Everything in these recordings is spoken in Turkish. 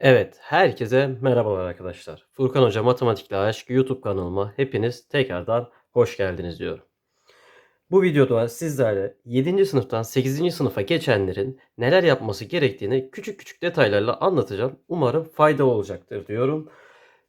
Evet, herkese merhabalar arkadaşlar. Furkan Hoca Matematikle Aşk YouTube kanalıma hepiniz tekrardan hoş geldiniz diyorum. Bu videoda sizlerle 7. sınıftan 8. sınıfa geçenlerin neler yapması gerektiğini küçük küçük detaylarla anlatacağım. Umarım faydalı olacaktır diyorum.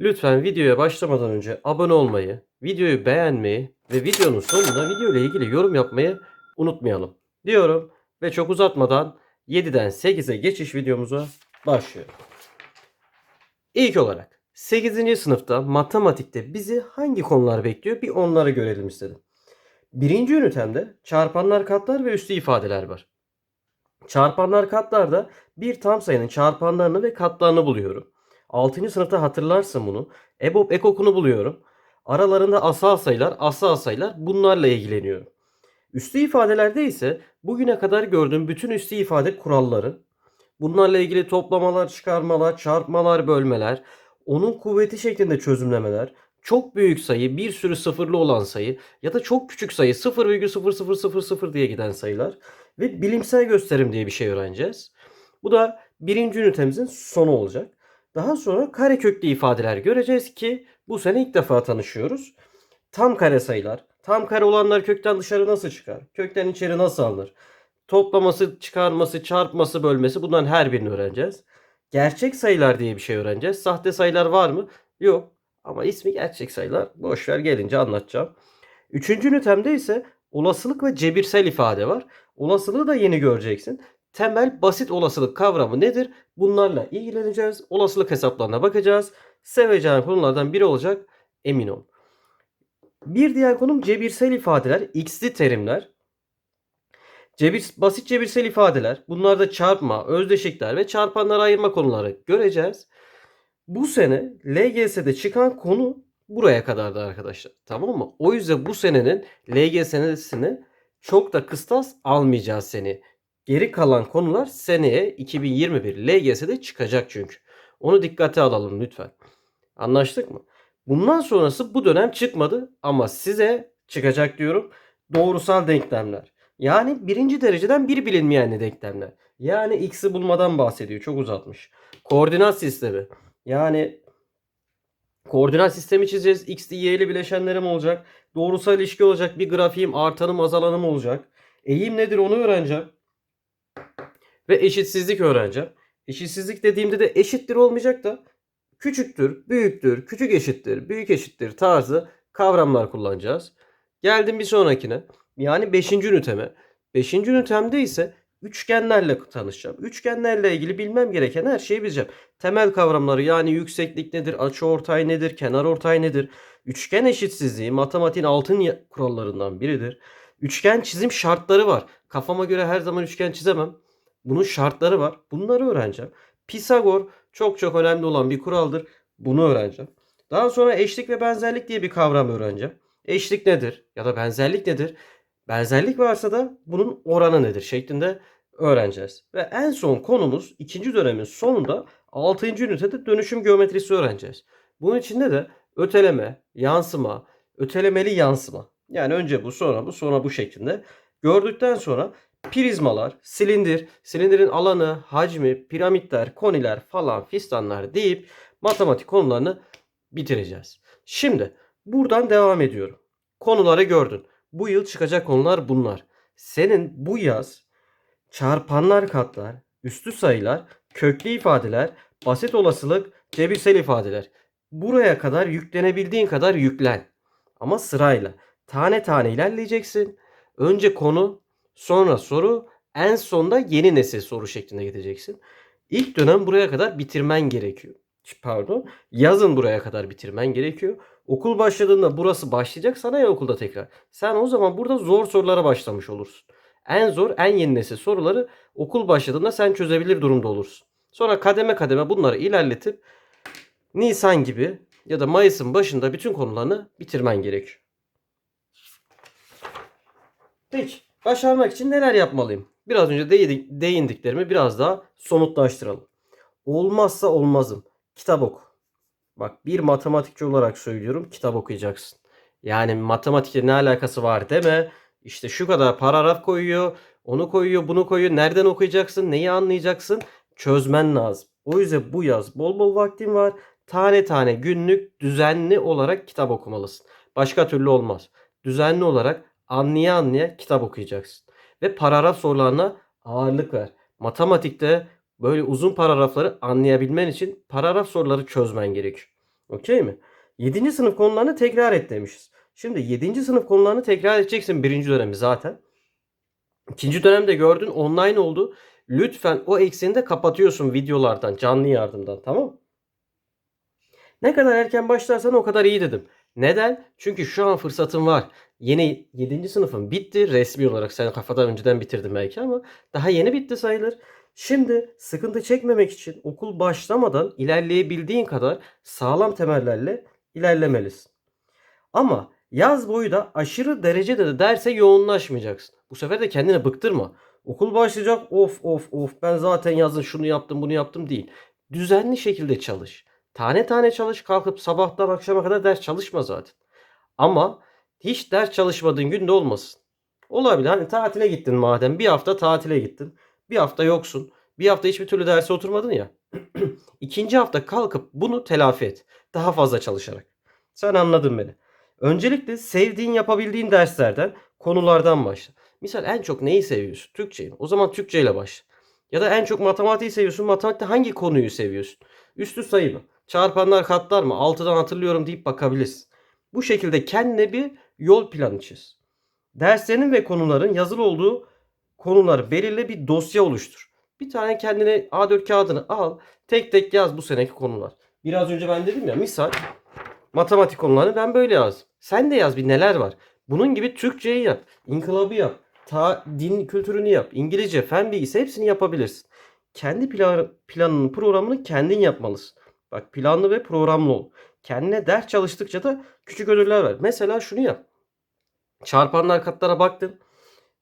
Lütfen videoya başlamadan önce abone olmayı, videoyu beğenmeyi ve videonun sonunda video ile ilgili yorum yapmayı unutmayalım diyorum. Ve çok uzatmadan 7'den 8'e geçiş videomuza başlıyorum. İlk olarak 8. sınıfta matematikte bizi hangi konular bekliyor bir onları görelim istedim. Birinci ünitemde çarpanlar katlar ve üstü ifadeler var. Çarpanlar katlarda bir tam sayının çarpanlarını ve katlarını buluyorum. 6. sınıfta hatırlarsın bunu. EBOB ekokunu buluyorum. Aralarında asal sayılar, asal sayılar bunlarla ilgileniyorum. Üstü ifadelerde ise bugüne kadar gördüğüm bütün üstü ifade kuralları, bunlarla ilgili toplamalar, çıkarmalar, çarpmalar, bölmeler, onun kuvveti şeklinde çözümlemeler, çok büyük sayı, bir sürü sıfırlı olan sayı ya da çok küçük sayı 0,0000 diye giden sayılar ve bilimsel gösterim diye bir şey öğreneceğiz. Bu da birinci ünitemizin sonu olacak. Daha sonra kare köklü ifadeler göreceğiz ki bu sene ilk defa tanışıyoruz. Tam kare sayılar. Tam kare olanlar kökten dışarı nasıl çıkar? Kökten içeri nasıl alınır? Toplaması, çıkarması, çarpması, bölmesi bunların her birini öğreneceğiz. Gerçek sayılar diye bir şey öğreneceğiz. Sahte sayılar var mı? Yok. Ama ismi gerçek sayılar. Boşver gelince anlatacağım. Üçüncü ünitemde ise olasılık ve cebirsel ifade var. Olasılığı da yeni göreceksin. Temel basit olasılık kavramı nedir? Bunlarla ilgileneceğiz. Olasılık hesaplarına bakacağız. Seveceğin konulardan biri olacak. Emin ol. Bir diğer konum cebirsel ifadeler, x'li terimler. Cebir, basit cebirsel ifadeler. Bunlarda çarpma, özdeşikler ve çarpanları ayırma konuları göreceğiz. Bu sene LGS'de çıkan konu buraya kadardı arkadaşlar. Tamam mı? O yüzden bu senenin LGS'sini çok da kıstas almayacağız seni. Geri kalan konular seneye 2021 LGS'de çıkacak çünkü. Onu dikkate alalım lütfen. Anlaştık mı? Bundan sonrası bu dönem çıkmadı ama size çıkacak diyorum. Doğrusal denklemler. Yani birinci dereceden bir bilinmeyenli denklemler. Yani x'i bulmadan bahsediyor. Çok uzatmış. Koordinat sistemi. Yani koordinat sistemi çizeceğiz. X'li y'li bileşenlerim olacak. Doğrusal ilişki olacak. Bir grafiğim artanım azalanım olacak. Eğim nedir onu öğreneceğim. Ve eşitsizlik öğreneceğim. Eşitsizlik dediğimde de eşittir olmayacak da küçüktür, büyüktür, küçük eşittir, büyük eşittir tarzı kavramlar kullanacağız. Geldim bir sonrakine. Yani 5. üniteme. 5. ünitemde ise üçgenlerle tanışacağım. Üçgenlerle ilgili bilmem gereken her şeyi bileceğim. Temel kavramları yani yükseklik nedir, açıortay nedir, kenarortay nedir? Üçgen eşitsizliği matematiğin altın kurallarından biridir. Üçgen çizim şartları var. Kafama göre her zaman üçgen çizemem. Bunun şartları var. Bunları öğreneceğim. Pisagor çok çok önemli olan bir kuraldır. Bunu öğreneceğim. Daha sonra eşlik ve benzerlik diye bir kavram öğreneceğim. Eşlik nedir ya da benzerlik nedir? Benzerlik varsa da bunun oranı nedir şeklinde öğreneceğiz. Ve en son konumuz ikinci dönemin sonunda 6. ünitede dönüşüm geometrisi öğreneceğiz. Bunun içinde de öteleme, yansıma, ötelemeli yansıma. Yani önce bu sonra bu sonra bu şeklinde gördükten sonra prizmalar, silindir, silindirin alanı, hacmi, piramitler, koniler falan fistanlar deyip matematik konularını bitireceğiz. Şimdi buradan devam ediyorum. Konuları gördün. Bu yıl çıkacak konular bunlar. Senin bu yaz çarpanlar katlar, üstü sayılar, köklü ifadeler, basit olasılık, cebirsel ifadeler. Buraya kadar yüklenebildiğin kadar yüklen. Ama sırayla. Tane tane ilerleyeceksin. Önce konu, sonra soru, en sonda yeni nesil soru şeklinde gideceksin. İlk dönem buraya kadar bitirmen gerekiyor. Pardon. Yazın buraya kadar bitirmen gerekiyor. Okul başladığında burası başlayacak sana ya okulda tekrar. Sen o zaman burada zor sorulara başlamış olursun. En zor, en yeni nesil soruları okul başladığında sen çözebilir durumda olursun. Sonra kademe kademe bunları ilerletip Nisan gibi ya da Mayıs'ın başında bütün konularını bitirmen gerekiyor. Peki, başarmak için neler yapmalıyım? Biraz önce değindiklerimi biraz daha somutlaştıralım. Olmazsa olmazım. Kitap oku. Bak bir matematikçi olarak söylüyorum kitap okuyacaksın. Yani matematikle ne alakası var deme. İşte şu kadar paragraf koyuyor, onu koyuyor, bunu koyuyor. Nereden okuyacaksın, neyi anlayacaksın? Çözmen lazım. O yüzden bu yaz bol bol vaktin var. Tane tane günlük düzenli olarak kitap okumalısın. Başka türlü olmaz. Düzenli olarak anlaya anlaya kitap okuyacaksın. Ve paragraf sorularına ağırlık ver. Matematikte böyle uzun paragrafları anlayabilmen için paragraf soruları çözmen gerekiyor. Okey mi? 7. sınıf konularını tekrar et demişiz. Şimdi 7. sınıf konularını tekrar edeceksin birinci dönemi zaten. İkinci dönemde gördün online oldu. Lütfen o ekseni de kapatıyorsun videolardan, canlı yardımdan tamam? Ne kadar erken başlarsan o kadar iyi dedim. Neden? Çünkü şu an fırsatın var. Yeni 7. sınıfın bitti resmi olarak. Sen kafadan önceden bitirdin belki ama daha yeni bitti sayılır. Şimdi sıkıntı çekmemek için okul başlamadan ilerleyebildiğin kadar sağlam temellerle ilerlemelisin. Ama yaz boyu da aşırı derecede de derse yoğunlaşmayacaksın. Bu sefer de kendini bıktırma. Okul başlayacak of of of ben zaten yazın şunu yaptım bunu yaptım değil. Düzenli şekilde çalış. Tane tane çalış kalkıp sabahtan akşama kadar ders çalışma zaten. Ama hiç ders çalışmadığın günde olmasın. Olabilir. Hani tatile gittin madem. Bir hafta tatile gittin. Bir hafta yoksun. Bir hafta hiçbir türlü derse oturmadın ya. İkinci hafta kalkıp bunu telafi et. Daha fazla çalışarak. Sen anladın beni. Öncelikle sevdiğin yapabildiğin derslerden konulardan başla. Misal en çok neyi seviyorsun? Türkçeyi. O zaman Türkçe ile başla. Ya da en çok matematiği seviyorsun. Matematikte hangi konuyu seviyorsun? Üstü sayı mı? Çarpanlar katlar mı? Altıdan hatırlıyorum deyip bakabilirsin. Bu şekilde kendine bir yol planı çiz. Derslerin ve konuların yazılı olduğu konuları belirle bir dosya oluştur. Bir tane kendine A4 kağıdını al. Tek tek yaz bu seneki konular. Biraz önce ben dedim ya misal matematik konularını ben böyle yaz. Sen de yaz bir neler var. Bunun gibi Türkçeyi yap. İnkılabı yap. Ta, din kültürünü yap. İngilizce, fen bilgisi hepsini yapabilirsin. Kendi plan, planının programını kendin yapmalısın. Bak planlı ve programlı ol. Kendine ders çalıştıkça da küçük ödüller ver. Mesela şunu yap. Çarpanlar katlara baktın.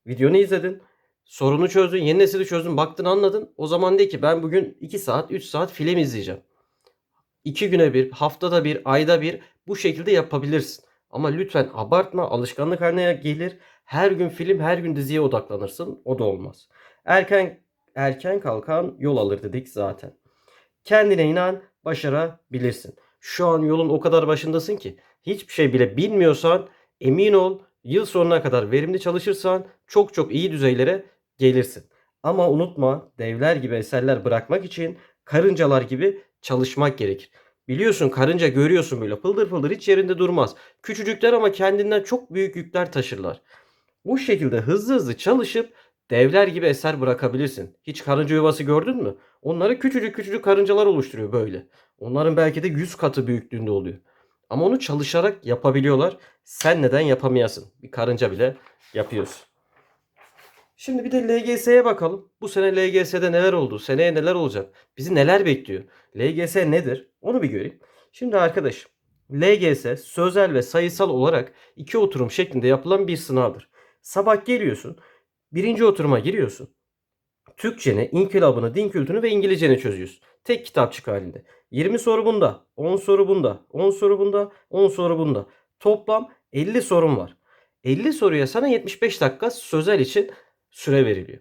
Videonu izledin. Sorunu çözdün. Yeni nesili çözdün. Baktın anladın. O zaman de ki ben bugün 2 saat 3 saat film izleyeceğim. 2 güne bir, haftada bir, ayda bir bu şekilde yapabilirsin. Ama lütfen abartma. Alışkanlık haline gelir. Her gün film, her gün diziye odaklanırsın. O da olmaz. Erken erken kalkan yol alır dedik zaten. Kendine inan, başarabilirsin. Şu an yolun o kadar başındasın ki hiçbir şey bile bilmiyorsan emin ol yıl sonuna kadar verimli çalışırsan çok çok iyi düzeylere gelirsin. Ama unutma devler gibi eserler bırakmak için karıncalar gibi çalışmak gerekir. Biliyorsun karınca görüyorsun böyle pıldır pıldır hiç yerinde durmaz. Küçücükler ama kendinden çok büyük yükler taşırlar. Bu şekilde hızlı hızlı çalışıp devler gibi eser bırakabilirsin. Hiç karınca yuvası gördün mü? Onları küçücük küçücük karıncalar oluşturuyor böyle. Onların belki de 100 katı büyüklüğünde oluyor. Ama onu çalışarak yapabiliyorlar. Sen neden yapamayasın? Bir karınca bile yapıyorsun. Şimdi bir de LGS'ye bakalım. Bu sene LGS'de neler oldu? Seneye neler olacak? Bizi neler bekliyor? LGS nedir? Onu bir göreyim. Şimdi arkadaş, LGS sözel ve sayısal olarak iki oturum şeklinde yapılan bir sınavdır. Sabah geliyorsun. Birinci oturuma giriyorsun. Türkçeni, inkılabını, din kültürünü ve İngilizceni çözüyorsun. Tek kitapçık halinde. 20 soru bunda, 10 soru bunda, 10 soru bunda, 10 soru bunda. Toplam 50 sorun var. 50 soruya sana 75 dakika sözel için süre veriliyor.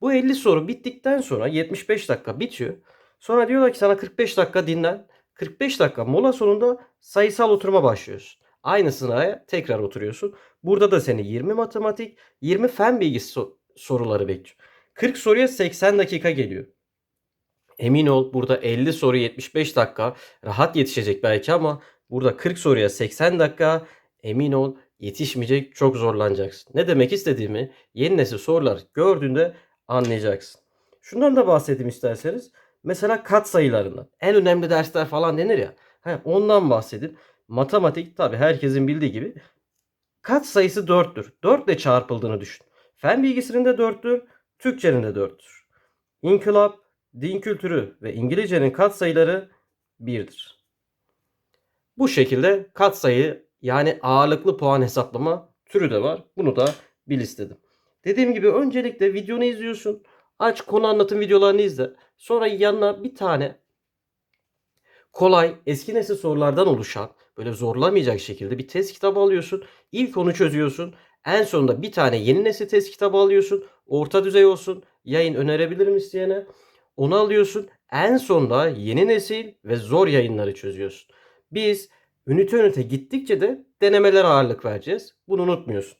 Bu 50 soru bittikten sonra 75 dakika bitiyor. Sonra diyorlar ki sana 45 dakika dinlen. 45 dakika mola sonunda sayısal oturuma başlıyorsun. Aynı sıraya tekrar oturuyorsun. Burada da seni 20 matematik, 20 fen bilgisi so- soruları bekliyor. 40 soruya 80 dakika geliyor. Emin ol burada 50 soru 75 dakika rahat yetişecek belki ama burada 40 soruya 80 dakika emin ol yetişmeyecek çok zorlanacaksın. Ne demek istediğimi yeni nesil sorular gördüğünde anlayacaksın. Şundan da bahsedeyim isterseniz. Mesela kat sayılarından. En önemli dersler falan denir ya. He, ondan bahsedin. Matematik tabi herkesin bildiği gibi kat sayısı 4'tür. 4 ile çarpıldığını düşün. Fen bilgisinin de 4'tür. Türkçenin de 4'tür. İnkılap, din kültürü ve İngilizcenin katsayıları 1'dir. Bu şekilde katsayı yani ağırlıklı puan hesaplama türü de var. Bunu da bil istedim. Dediğim gibi öncelikle videonu izliyorsun. Aç konu anlatım videolarını izle. Sonra yanına bir tane kolay eski nesil sorulardan oluşan böyle zorlamayacak şekilde bir test kitabı alıyorsun. İlk onu çözüyorsun. En sonunda bir tane yeni nesil test kitabı alıyorsun. Orta düzey olsun. Yayın önerebilirim isteyene. Onu alıyorsun. En sonda yeni nesil ve zor yayınları çözüyorsun. Biz ünite ünite gittikçe de denemelere ağırlık vereceğiz. Bunu unutmuyorsun.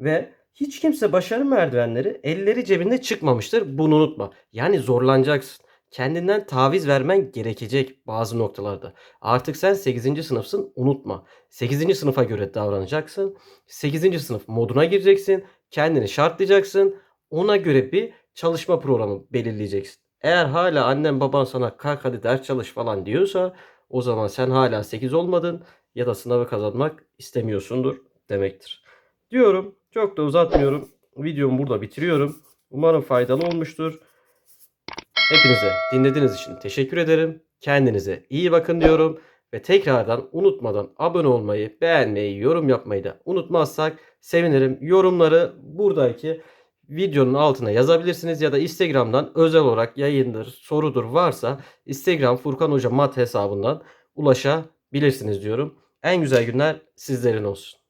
Ve hiç kimse başarı merdivenleri elleri cebinde çıkmamıştır. Bunu unutma. Yani zorlanacaksın. Kendinden taviz vermen gerekecek bazı noktalarda. Artık sen 8. sınıfsın unutma. 8. sınıfa göre davranacaksın. 8. sınıf moduna gireceksin. Kendini şartlayacaksın. Ona göre bir çalışma programı belirleyeceksin. Eğer hala annen baban sana kalk hadi ders çalış falan diyorsa o zaman sen hala 8 olmadın ya da sınavı kazanmak istemiyorsundur demektir. Diyorum. Çok da uzatmıyorum. Videomu burada bitiriyorum. Umarım faydalı olmuştur. Hepinize dinlediğiniz için teşekkür ederim. Kendinize iyi bakın diyorum. Ve tekrardan unutmadan abone olmayı, beğenmeyi, yorum yapmayı da unutmazsak sevinirim. Yorumları buradaki videonun altına yazabilirsiniz ya da Instagram'dan özel olarak yayındır, sorudur varsa Instagram Furkan Hoca Mat hesabından ulaşabilirsiniz diyorum. En güzel günler sizlerin olsun.